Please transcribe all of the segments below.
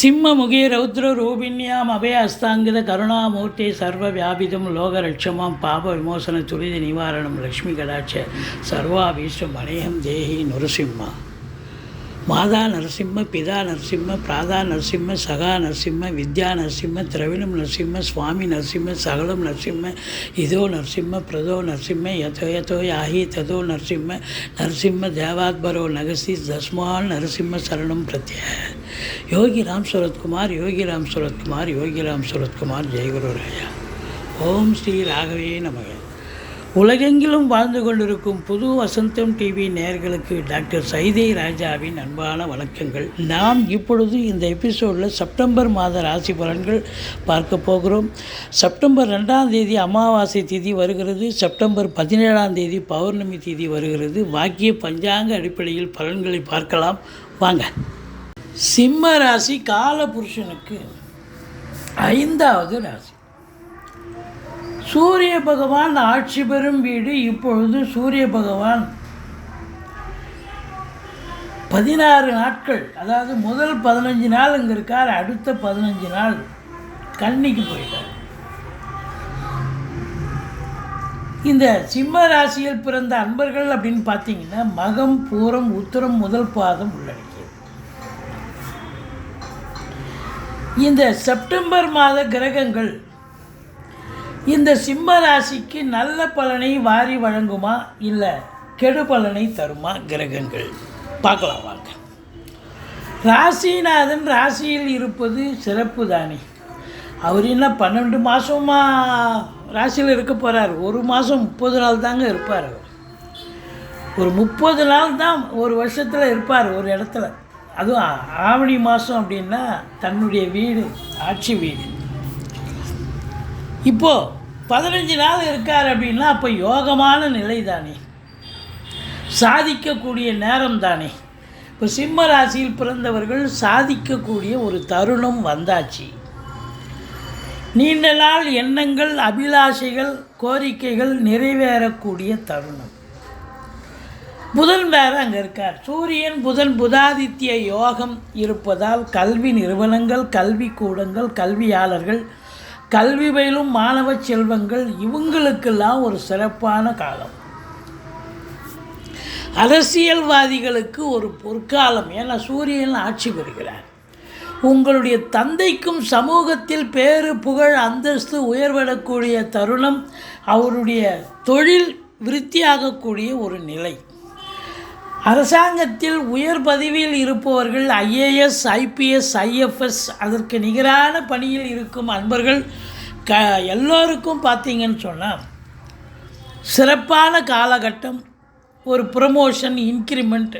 சிம்மமுகே ரௌத்ர ரூபிண்யாம் அபய அஸ்தாங்கித கருணாமூர்த்தி சர்வ வியாபிதம் லோகரட்சமாம் பாப விமோசன துரித நிவாரணம் லக்ஷ்மி கடாட்ச சர்வாபீஷ்டம் அநேகம் தேஹி நுரசிம்மா. மாதா நரசிம்ம பிதா நரசிம்ம பிராதா நரசிம்ம சகா நரசிம்ம வித்யா நரசிம்ம திரவிணம் நரசிம்ம சுவாமி நரசிம்ம சகலம் நரசிம்ம இதோ நரசிம்ம பிரதோ நரசிம்ம யதோ யதோ யாஹி ததோ நரசிம்ம நரசிம்ம தேவாத்பரோ நகசி தஸ்மால் நரசிம்ம சரணம் பிரத்ய. யோகி ராம் சுரத்குமார் யோகி ராம் சுரத்குமார் யோகி ராம் சுரத்குமார் ஜெயகுரு ராயா. ஓம் ஸ்ரீ ராகவே நமக. உலகெங்கிலும் வாழ்ந்து கொண்டிருக்கும் புது வசந்தம் டிவி நேர்களுக்கு டாக்டர் சைதை ராஜாவின் அன்பான வணக்கங்கள். நாம் இப்பொழுது இந்த எபிசோடில் செப்டம்பர் மாத ராசி பலன்கள் பார்க்க போகிறோம். செப்டம்பர் ரெண்டாம் தேதி அமாவாசை திதி வருகிறது. செப்டம்பர் பதினேழாம் தேதி பௌர்ணமி திதி வருகிறது. வாக்கிய பஞ்சாங்க அடிப்படையில் பலன்களை பார்க்கலாம். வாங்க. சிம்ம ராசி கால புருஷனுக்கு ஐந்தாவது ராசி. சூரிய பகவான் ஆட்சி பெறும் வீடு இப்பொழுது சூரிய பகவான். பதினாறு நாட்கள் அதாவது முதல் பதினஞ்சு நாள் இங்கே இருக்கார் அடுத்த பதினஞ்சு நாள் கன்னிக்கு போயிட்டார். இந்த சிம்ம ராசியில் பிறந்த அன்பர்கள் அப்படின்னு பார்த்தீங்கன்னா மகம் பூரம் உத்தரம் முதல் பாதம் உள்ளடக்கியது. இந்த செப்டம்பர் மாத கிரகங்கள் இந்த சிம்ம ராசிக்கு நல்ல பலனை வாரி வழங்குமா இல்லை கெடு பலனை தருமா கிரகங்கள்? பார்க்கலாம் வாங்க. ராசிநாதன் ராசியில் இருப்பது சிறப்பு தானே அவர் என்ன பன்னெண்டு மாதமாக ராசியில் இருக்க போகிறார் ஒரு மாதம் முப்பது நாள் தாங்க இருப்பார் அவர். ஒரு முப்பது நாள் தான் ஒரு வருஷத்தில் இருப்பார் ஒரு இடத்துல. அதுவும் ஆவணி மாதம் அப்படின்னா தன்னுடைய வீடு ஆட்சி வீடு. இப்போது பதினஞ்சு நாள் இருக்கார் அப்படின்னா அப்போ யோகமான நிலை தானே சாதிக்கக்கூடிய நேரம் தானே இப்போ சிம்ம ராசியில் பிறந்தவர்கள் சாதிக்கக்கூடிய ஒரு தருணம் வந்தாச்சு. நீண்ட நாள் எண்ணங்கள் அபிலாஷைகள் கோரிக்கைகள் நிறைவேறக்கூடிய தருணம். புதன் வேறு அங்கே இருக்கார். சூரியன் புதன் புதாதித்ய யோகம் இருப்பதால் கல்வி நிறுவனங்கள் கல்வி கூடங்கள் கல்வியாளர்கள் கல்வி பயிலும் மாணவ செல்வங்கள் இவங்களுக்கெல்லாம் ஒரு சிறப்பான காலம். அரசியல்வாதிகளுக்கு ஒரு பொற்காலம் ஏன்னா சூரியன் ஆட்சி பெறுகிறார். உங்களுடைய தந்தைக்கும் சமூகத்தில் பேரு புகழ் அந்தஸ்து உயர்விடக்கூடிய தருணம் அவருடைய தொழில் விருத்தியாகக்கூடிய ஒரு நிலை. அரசாங்கத்தில் உயர் பதவியில் இருப்பவர்கள் ஐஏஎஸ் ஐபிஎஸ் ஐஎஃப்எஸ் அதற்கு நிகரான பணியில் இருக்கும் அன்பர்கள் க எல்லோருக்கும் பார்த்தீங்கன்னு சொன்னால் சிறப்பான காலகட்டம் ஒரு ப்ரமோஷன் இன்க்ரிமெண்ட்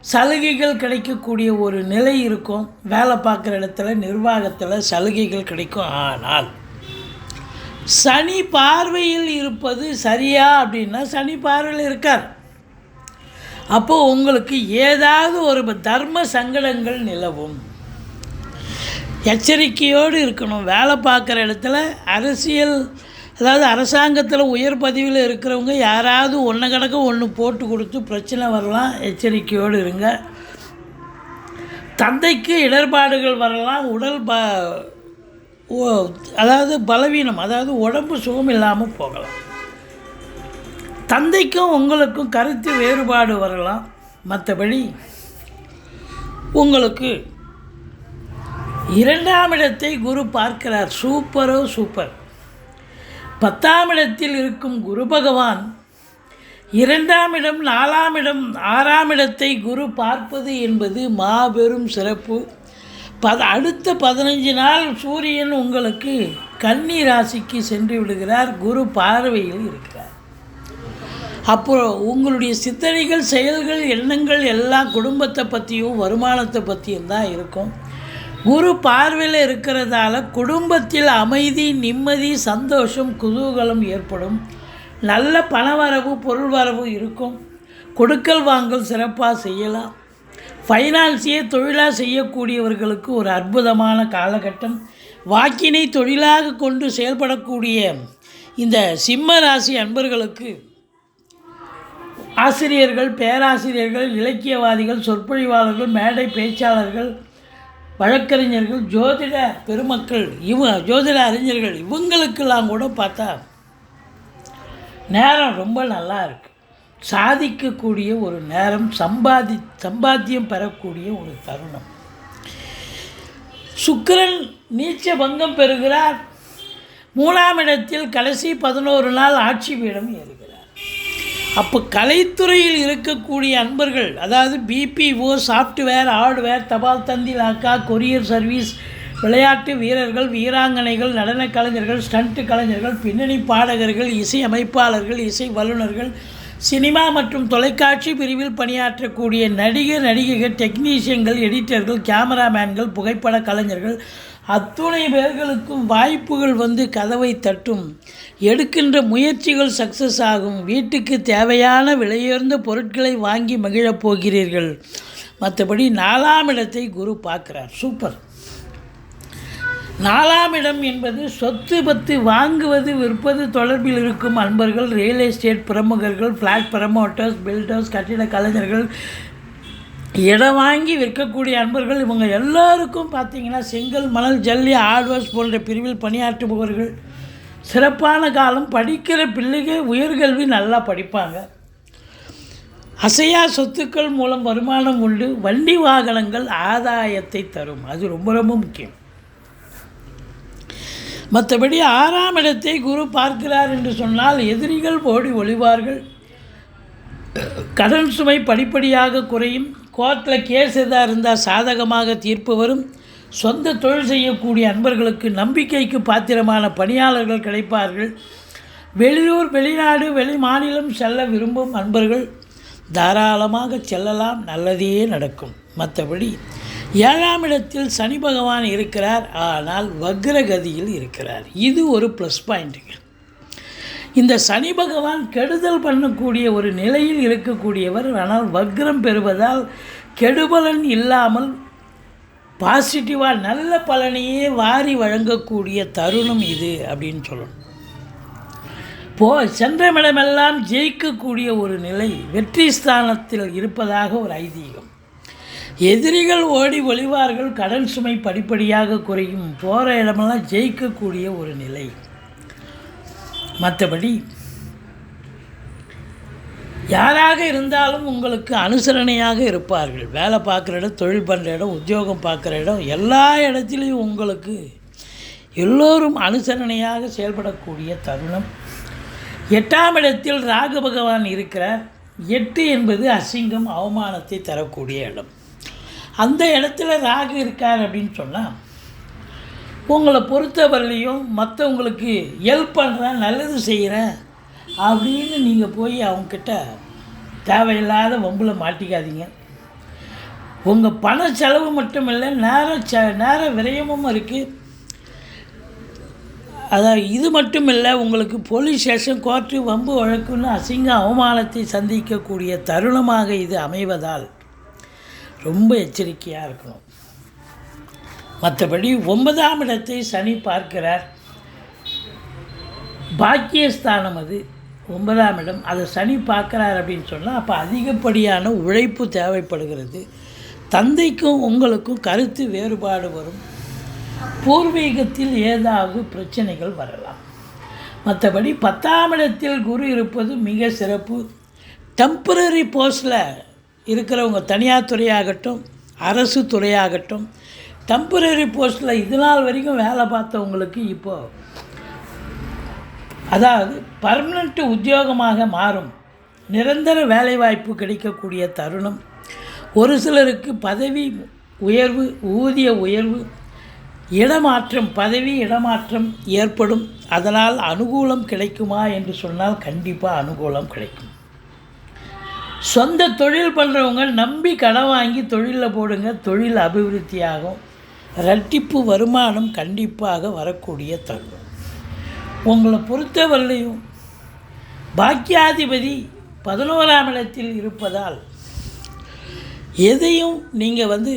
சலுகைகள் கிடைக்கக்கூடிய ஒரு நிலை இருக்கும். வேலை பார்க்குற இடத்துல நிர்வாகத்தில் சலுகைகள் கிடைக்கும். ஆனால் சனி பார்வையில் இருப்பது சரியா அப்படின்னா சனி பார்வையில் இருக்கார். அப்போது உங்களுக்கு ஏதாவது ஒரு தர்ம சங்கடங்கள் நிலவும். எச்சரிக்கையோடு இருக்கணும். வேலை பார்க்குற இடத்துல அரசியல் அதாவது அரசாங்கத்தில் உயர் பதவியில் இருக்கிறவங்க யாராவது ஒன்று கணக்கு ஒன்று போட்டு கொடுத்து பிரச்சனை வரலாம். எச்சரிக்கையோடு இருங்க. தந்தைக்கு இடர்பாடுகள் வரலாம். உடல் ப அதாவது பலவீனம் அதாவது உடம்பு சுகம் இல்லாமல் போகலாம். தந்தைக்கும் உங்களுக்கும் கருத்து வேறுபாடு வரலாம். மற்றபடி உங்களுக்கு இரண்டாம் இடத்தை குரு பார்க்கிறார். சூப்பரோ சூப்பர். பத்தாம் இடத்தில் இருக்கும் குரு பகவான் இரண்டாம் இடம் நாலாம் இடம் ஆறாம் இடத்தை குரு பார்ப்பது என்பது மாபெரும் சிறப்பு. பத அடுத்த பதினஞ்சு நாள் சூரியன் உங்களுக்கு கன்னி ராசிக்கு சென்று விடுகிறார். குரு பார்வையில் இருக்கிறார். அப்புறம் உங்களுடைய சிந்தனைகள் செயல்கள் எண்ணங்கள் எல்லாம் குடும்பத்தை பற்றியும் வருமானத்தை பற்றியும் தான் இருக்கும். குரு பார்வையில் இருக்கிறதால குடும்பத்தில் அமைதி நிம்மதி சந்தோஷம் குதூகலம் ஏற்படும். நல்ல பணவரவு பொருள் வரவு இருக்கும். கொடுக்கல் வாங்கல் சிறப்பாக செய்யலாம். ஃபைனான்ஸியை தொழிலாக செய்யக்கூடியவர்களுக்கு ஒரு அற்புதமான காலகட்டம். வாக்கினை தொழிலாக கொண்டு செயல்படக்கூடிய இந்த சிம்ம ராசி அன்பர்களுக்கு ஆசிரியர்கள் பேராசிரியர்கள் இலக்கியவாதிகள் சொற்பொழிவாளர்கள் மேடை பேச்சாளர்கள் வழக்கறிஞர்கள் ஜோதிட பெருமக்கள் இவ ஜோதிட அறிஞர்கள் இவங்களுக்கெல்லாம் கூட பார்த்தா நேரம் ரொம்ப நல்லா இருக்குது சாதிக்கக்கூடிய ஒரு நேரம் சம்பாதி சம்பாத்தியம் பெறக்கூடிய ஒரு தருணம். சுக்கிரன் நீச்ச பங்கம் பெறுகிறார். மூணாம் இடத்தில் கடைசி பதினோரு நாள் ஆட்சி பீடம் ஏறி அப்போ கலைத்துறையில் இருக்கக்கூடிய அன்பர்கள் அதாவது பிபிஓ சாஃப்ட்வேர் ஹார்ட்வேர் தபால் தந்தி லாக்கா கொரியர் சர்வீஸ் விளையாட்டு வீரர்கள் வீராங்கனைகள் நடனக் கலைஞர்கள் ஸ்டண்ட் கலைஞர்கள் பின்னணி பாடகர்கள் இசை அமைப்பாளர்கள் இசை வல்லுநர்கள் சினிமா மற்றும் தொலைக்காட்சி பிரிவில் பணியாற்றக்கூடிய நடிகர் நடிகைகள் டெக்னீஷியன்கள் எடிட்டர்கள் கேமராமேன்கள் புகைப்பட கலைஞர்கள் அத்துணை பேர்களுக்கும் வாய்ப்புகள் வந்து கதவை தட்டும். எடுக்கின்ற முயற்சிகள் சக்ஸஸ் ஆகும். வீட்டுக்கு தேவையான விலையுயர்ந்த பொருட்களை வாங்கி மகிழப் போகிறீர்கள். மற்றபடி நாலாம் இடத்தை குரு பார்க்குறார். சூப்பர் நாலாம் இடம் என்பது சொத்து பத்து வாங்குவது விற்பது தொடர்பில் இருக்கும் அன்பர்கள் ரியல் எஸ்டேட் பிரமுகர்கள் ஃப்ளாட் ப்ரமோட்டர்ஸ் பில்டர்ஸ் கட்டிட கலைஞர்கள் இடம் வாங்கி விற்கக்கூடிய அன்பர்கள் இவங்க எல்லாருக்கும் பார்த்தீங்கன்னா செங்கல் மணல் ஜல்லி ஆட்வர்ஸ் போன்ற பிரிவில் பணியாற்றுபவர்கள். சிறப்பான காலம் படிக்கிற பிள்ளைகள் உயர்கல்வி நல்லா படிப்பாங்க. அசையா சொத்துக்கள் மூலம் வருமானம் உண்டு. வண்டி வாகனங்கள் ஆதாயத்தை தரும். அது ரொம்ப ரொம்ப முக்கியம். மற்றபடி ஆறாம் இடத்தை குரு பார்க்கிறார் என்று சொன்னால் எதிரிகள் ஓடி ஒளிவார்கள். கடன் சுமை படிப்படியாக குறையும். கோர்ட்டில் கேஸ் எதாக இருந்தால் சாதகமாக தீர்ப்பு வரும். சொந்த தொழில் செய்யக்கூடிய அன்பர்களுக்கு நம்பிக்கைக்கு பாத்திரமான பணியாளர்கள் கிடைப்பார்கள். வெளியூர் வெளிநாடு வெளி மாநிலம் செல்ல விரும்பும் அன்பர்கள் தாராளமாக செல்லலாம். நல்லதே நடக்கும். மற்றபடி ஏழாம் இடத்தில் சனி பகவான் இருக்கிறார். ஆனால் வக்ரகதியில் இருக்கிறார். இது ஒரு ப்ளஸ் பாயிண்ட்டுங்க இந்த சனி பகவான் கெடுதல் பண்ணக்கூடிய ஒரு நிலையில் இருக்கக்கூடியவர். ஆனால் வக்ரம் பெறுவதால் கெடுபலன் இல்லாமல் பாசிட்டிவாக நல்ல பலனையே வாரி வழங்கக்கூடிய தருணம் இது அப்படின்னு சொல்லணும். போ சென்றமிடமெல்லாம் ஜெயிக்கக்கூடிய ஒரு நிலை வெற்றி ஸ்தானத்தில் இருப்பதாக ஒரு ஐதீகம். எதிரிகள் ஓடி ஒளிவார்கள் கடன் சுமை படிப்படியாக குறையும் போகிற இடமெல்லாம் ஜெயிக்கக்கூடிய ஒரு நிலை. மற்றபடி யாராக இருந்தாலும் உங்களுக்கு அனுசரணையாக இருப்பார்கள். வேலை பார்க்குற இடம் தொழில் பண்ணுற இடம் உத்தியோகம் பார்க்குற இடம் எல்லா இடத்துலையும் உங்களுக்கு எல்லோரும் அனுசரணையாக செயல்படக்கூடிய தருணம். எட்டாம் இடத்தில் ராகு பகவான் இருக்கிறார். எட்டு என்பது அசிங்கம் அவமானத்தை தரக்கூடிய இடம். அந்த இடத்துல ராகு இருக்கார் அப்படின்னு சொன்னால் உங்களை பொறுத்தவரையிலையும் மற்றவங்களுக்கு ஹெல்ப் பண்ணுறேன் நல்லது செய்கிறேன் அப்படின்னு நீங்கள் போய் அவங்கக்கிட்ட தேவையில்லாத வம்பில் மாட்டிக்காதீங்க. உங்கள் பண செலவு மட்டும் இல்லை நேர ச நேர விரயமும் இருக்குது அதான் இது மட்டும் இல்லை உங்களுக்கு போலீஸ் ஸ்டேஷன் கோர்ட்டு வம்பு வழக்குன்னு அசிங்க அவமானத்தை சந்திக்கக்கூடிய தருணமாக இது அமைவதால் ரொம்ப எச்சரிக்கையாக இருக்கணும். மற்றபடி ஒன்பதாம் இடத்தை சனி பார்க்கிறார். பாக்கியஸ்தானம் அது. ஒன்பதாம் இடம். அதை சனி பார்க்குறார் அப்படின்னு சொன்னால் அப்போ அதிகப்படியான உழைப்பு தேவைப்படுகிறது. தந்தைக்கும் உங்களுக்கும் கருத்து வேறுபாடு வரும். பூர்வீகத்தில் ஏதாவது பிரச்சனைகள் வரலாம். மற்றபடி பத்தாம் இடத்தில் குரு இருப்பது மிக சிறப்பு. டெம்பரரி போஸ்டில் இருக்கிறவங்க தனியார் துறையாகட்டும் அரசு துறையாகட்டும் டெம்பரரி போஸ்ட்டில் இது நாள் வரைக்கும் வேலை பார்த்தவங்களுக்கு இப்போது அதாவது பர்மனெண்ட் உத்தியோகமாக மாறும். நிரந்தர வேலைவாய்ப்பு கிடைக்கக்கூடிய தருணம். ஒரு சிலருக்கு பதவி உயர்வு ஊதிய உயர்வு இடமாற்றம் பதவி இடமாற்றம் ஏற்படும். அதனால் அனுகூலம் கிடைக்குமா என்று சொன்னால் கண்டிப்பாக அனுகூலம் கிடைக்கும். சொந்த தொழில் பண்ணுறவங்க நம்பி கடன் வாங்கி தொழிலில் போடுங்க தொழில் அபிவிருத்தியாகும். இரட்டிப்பு வருமானம் கண்டிப்பாக வரக்கூடிய தருணம். உங்களை பொறுத்தவரையிலையும் பாக்கியாதிபதி பதினோராம் இடத்தில் இருப்பதால் எதையும் நீங்கள் வந்து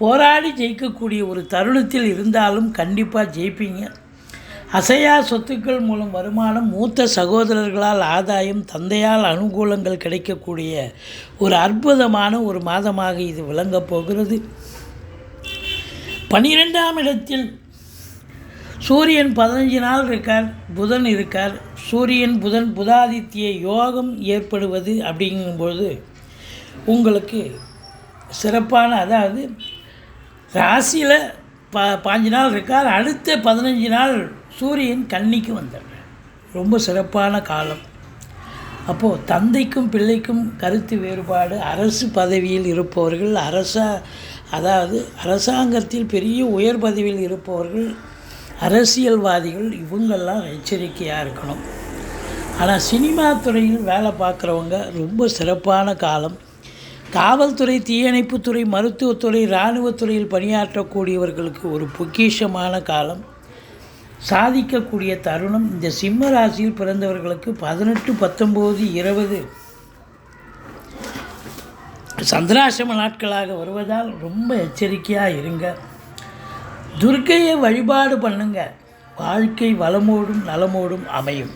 போராடி ஜெயிக்கக்கூடிய ஒரு தருணத்தில் இருந்தாலும் கண்டிப்பாக ஜெயிப்பீங்க. அசையா சொத்துக்கள் மூலம் வருமானம் மூத்த சகோதரர்களால் ஆதாயம் தந்தையால் அனுகூலங்கள் கிடைக்கக்கூடிய ஒரு அற்புதமான ஒரு மாதமாக இது விளங்கப் போகிறது. பனிரெண்டாம் இடத்தில் சூரியன் பதினஞ்சு நாள் இருக்கார் புதன் இருக்கார். சூரியன் புதன் புதாதித்ய யோகம் ஏற்படுவது அப்படிங்கும்பொழுது உங்களுக்கு சிறப்பான அதாவது ராசியில் பா பாஞ்சு நாள் இருக்கார் அடுத்த பதினஞ்சு நாள் சூரியன் கன்னிக்கு வந்துடுறார். ரொம்ப சிறப்பான காலம். அப்போது தந்தைக்கும் பிள்ளைக்கும் கருத்து வேறுபாடு அரசு பதவியில் இருப்பவர்கள் அரச அதாவது அரசாங்கத்தில் பெரிய உயர் பதவியில் இருப்பவர்கள் அரசியல்வாதிகள் இவங்கெல்லாம் எச்சரிக்கையாக இருக்கணும். ஆனால் சினிமா துறையில் வேலை பார்க்குறவங்க ரொம்ப சிறப்பான காலம். காவல்துறை தீயணைப்புத்துறை மருத்துவத்துறை இராணுவத்துறையில் பணியாற்றக்கூடியவர்களுக்கு ஒரு பொக்கிஷமான காலம். சாதிக்கக்கூடிய தருணம் இந்த சிம்ம ராசியில் பிறந்தவர்களுக்கு பதினெட்டு பத்தொம்போது இருபது சந்திராசிரம நாட்களாக வருவதால் ரொம்ப எச்சரிக்கையாக இருங்க. துர்க்கையை வழிபாடு பண்ணுங்க. வாழ்க்கை வளமோடும் நலமோடும் அமையும்.